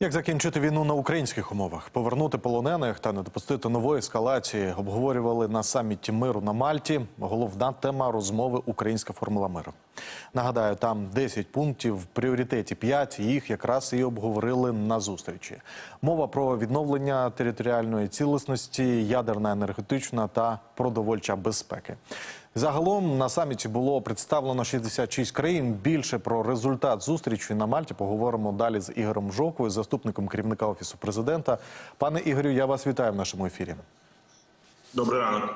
Як закінчити війну на українських умовах, повернути полонених та не допустити нової ескалації, обговорювали на саміті миру на Мальті. Головна тема розмови Українська формула миру. Нагадаю, там 10 пунктів, в пріоритеті 5, Їх якраз і обговорили на зустрічі. Мова про відновлення територіальної цілісності, ядерна енергетична та продовольча безпеки. Загалом на саміті було представлено 66 країн. Більше про результат зустрічі на Мальті поговоримо далі з Ігорем Жовкою, заступником керівника офісу президента. Пане Ігорю, я вас вітаю в нашому ефірі. Добрий ранок.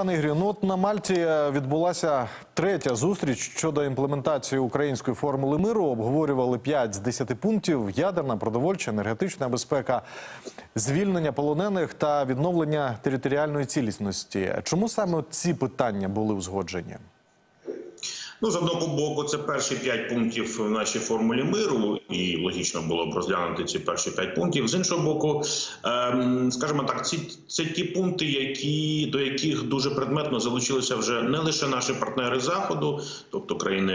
Пане Ігорю, ну от на Мальті відбулася третя зустріч щодо імплементації української формули миру. Обговорювали 5 з 10 пунктів: ядерна, продовольча, енергетична безпека, звільнення полонених та відновлення територіальної цілісності. Чому саме ці питання були узгоджені? Ну, з одного боку, це перші п'ять пунктів в нашій формулі миру, і логічно було б розглянути ці перші п'ять пунктів. З іншого боку, ем, скажімо так, ці це ті пункти, які до яких дуже предметно залучилися вже не лише наші партнери заходу, тобто країни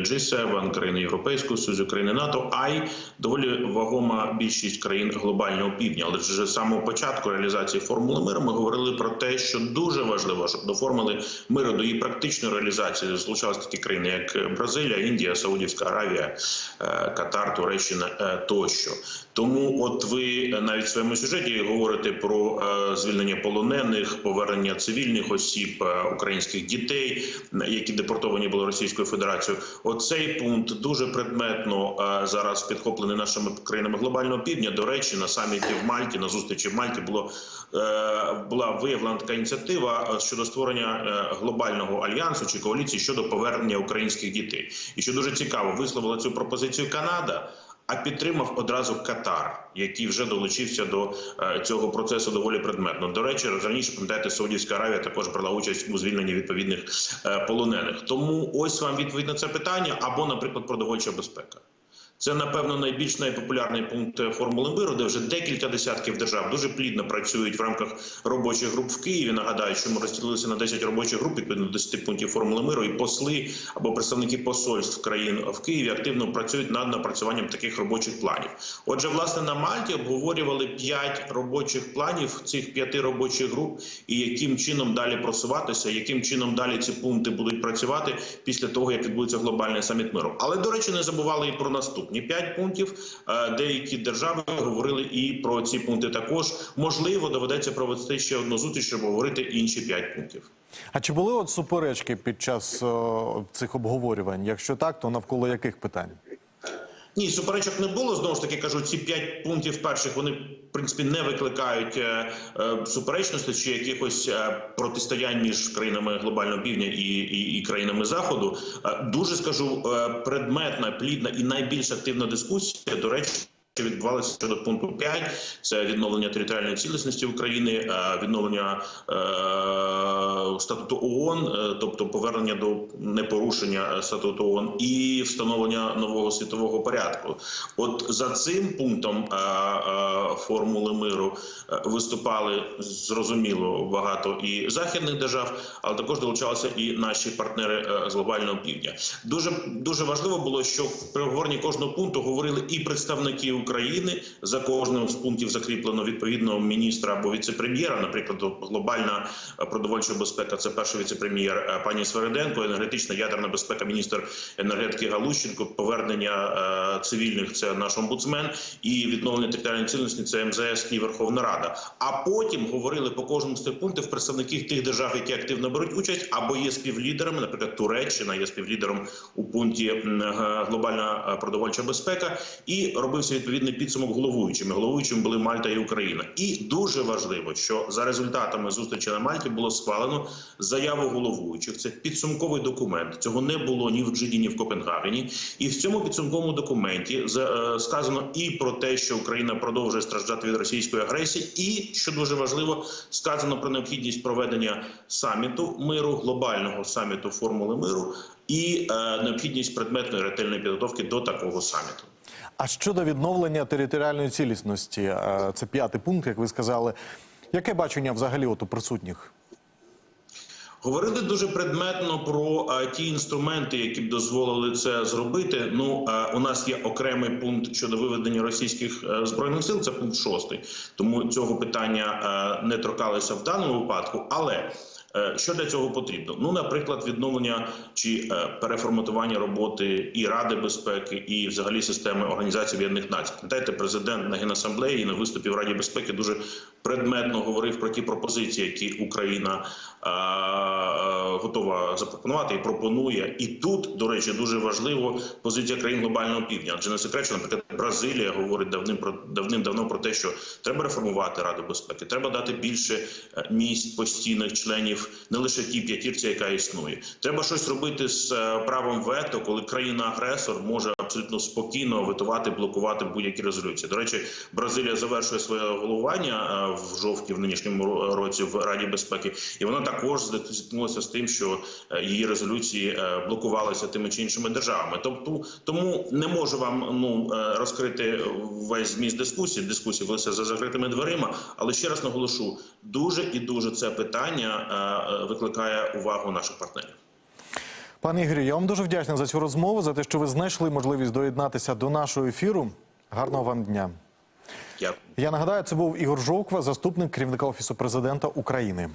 G7, країни Європейського Союзу, країни НАТО, а й доволі вагома більшість країн глобального півдня. Але з самого початку реалізації формули миру ми говорили про те, що дуже важливо, щоб до формули миру до її практичної реалізації залучалися такі країни, як Бразилія, Індія, Саудівська Аравія, е, Катар, Туреччина е, тощо. Тому, от ви навіть в своєму сюжеті говорите про е, звільнення полонених, повернення цивільних осіб, е, українських дітей, які депортовані були Російською Федерацією. Оцей пункт дуже предметно е, зараз підхоплений нашими країнами глобального півдня. До речі, на саміті в Мальті, на зустрічі в Мальті було е, була виявлена така ініціатива е, щодо створення е, глобального альянсу чи коаліції щодо повернення українських дітей. І що дуже цікаво, висловила цю пропозицію Канада. А підтримав одразу Катар, який вже долучився до е, цього процесу доволі предметно. До речі, раніше пам'ятаєте, Саудівська Аравія також брала участь у звільненні відповідних е, полонених. Тому ось вам відповідь на це питання, або, наприклад, продовольча безпека. Це напевно найбільш найпопулярний пункт формули миру, де вже декілька десятків держав дуже плідно працюють в рамках робочих груп в Києві. Нагадаю, що ми розділилися на 10 робочих груп відповідно до 10 пунктів формули миру, і посли або представники посольств країн в Києві активно працюють над напрацюванням таких робочих планів. Отже, власне, на Мальті обговорювали 5 робочих планів цих п'яти робочих груп, і яким чином далі просуватися, яким чином далі ці пункти будуть працювати після того, як відбудеться глобальний саміт миру. Але до речі, не забували і про наступне наступні п'ять пунктів. Е, Деякі держави говорили і про ці пункти. Також можливо доведеться провести ще одну зустріч, щоб говорити інші п'ять пунктів. А чи були от суперечки під час о, цих обговорювань? Якщо так, то навколо яких питань? Ні, суперечок не було. Знову ж таки кажу, ці п'ять пунктів перших вони в принципі не викликають е, е, суперечності чи якихось е, протистоянь між країнами глобального півдня і, і, і країнами заходу. Е, дуже скажу е, предметна, плідна і найбільш активна дискусія. До речі. Що відбувалося щодо пункту 5, це відновлення територіальної цілісності України, е, відновлення е, статуту ООН, е, тобто повернення до непорушення статуту ООН і встановлення нового світового порядку. От за цим пунктом формули миру виступали зрозуміло багато і західних держав, але також долучалися і наші партнери з глобального півдня. Дуже дуже важливо було, що при обговоренні кожного пункту говорили і представники України за кожним з пунктів закріплено відповідного міністра або віцепрем'єра. Наприклад, глобальна е, продовольча безпека це перший віцепрем'єр е, пані Свериденко, енергетична ядерна безпека, міністр енергетики Галущенко, повернення е, цивільних це наш омбудсмен, і відновлення територіальної цілісності це МЗС і Верховна Рада. А потім говорили по кожному з тих пунктів представників тих держав, які активно беруть участь, або є співлідерами, наприклад, Туреччина є співлідером у пункті глобальна продовольча безпека, і робився відповідний підсумок головуючими. Головуючими були Мальта і Україна. І дуже важливо, що за результатами зустрічі на Мальті було схвалено заяву головуючих. Це підсумковий документ. Цього не було ні в Джиді, ні в Копенгагені. І в цьому підсумковому документі е, сказано і про те, що Україна продовжує страждати від російської агресії, і що дуже важливо, сказано про необхідність проведення саміту миру, глобального саміту формули миру і е, необхідність предметної ретельної підготовки до такого саміту. А щодо відновлення територіальної цілісності, е, це п'ятий пункт, як ви сказали. Яке бачення взагалі от у присутніх? Говорили дуже предметно про а, ті інструменти, які б дозволили це зробити. Ну а, у нас є окремий пункт щодо виведення російських е, збройних сил. Це пункт шостий. Тому цього питання е, не торкалися в даному випадку. Але е, що для цього потрібно? Ну, наприклад, відновлення чи е, переформатування роботи і Ради безпеки, і взагалі системи організації Об'єднаних Націй. Пам'ятаєте, президент на генасамблеї на виступі в Раді безпеки дуже предметно говорив про ті пропозиції, які Україна е, е, готова запропонувати і пропонує. І тут, до речі, дуже важливо позиція країн глобального півдня. Адже не секрет, що, наприклад, Бразилія говорить давним про давним-давно про те, що треба реформувати Раду безпеки, треба дати більше е, місць постійних членів, не лише ті п'ятірці, яка існує. Треба щось робити з е, правом вето, коли країна-агресор може абсолютно спокійно витувати, блокувати будь-які резолюції. До речі, Бразилія завершує своє головування е, в жовтні в нинішньому році в Раді безпеки, і вона також зіткнулася з тим, що е, її резолюції е, блокувалися тими чи іншими державами. Тобто, тому не можу вам ну розкрити весь зміст дискусії. Дискусії велися за закритими дверима. Але ще раз наголошу, дуже і дуже це питання викликає увагу наших партнерів. Пане Ігорю, я вам дуже вдячний за цю розмову, за те, що ви знайшли можливість доєднатися до нашого ефіру. Гарного вам дня. Дякую. Я нагадаю, це був Ігор Жовква, заступник керівника офісу президента України.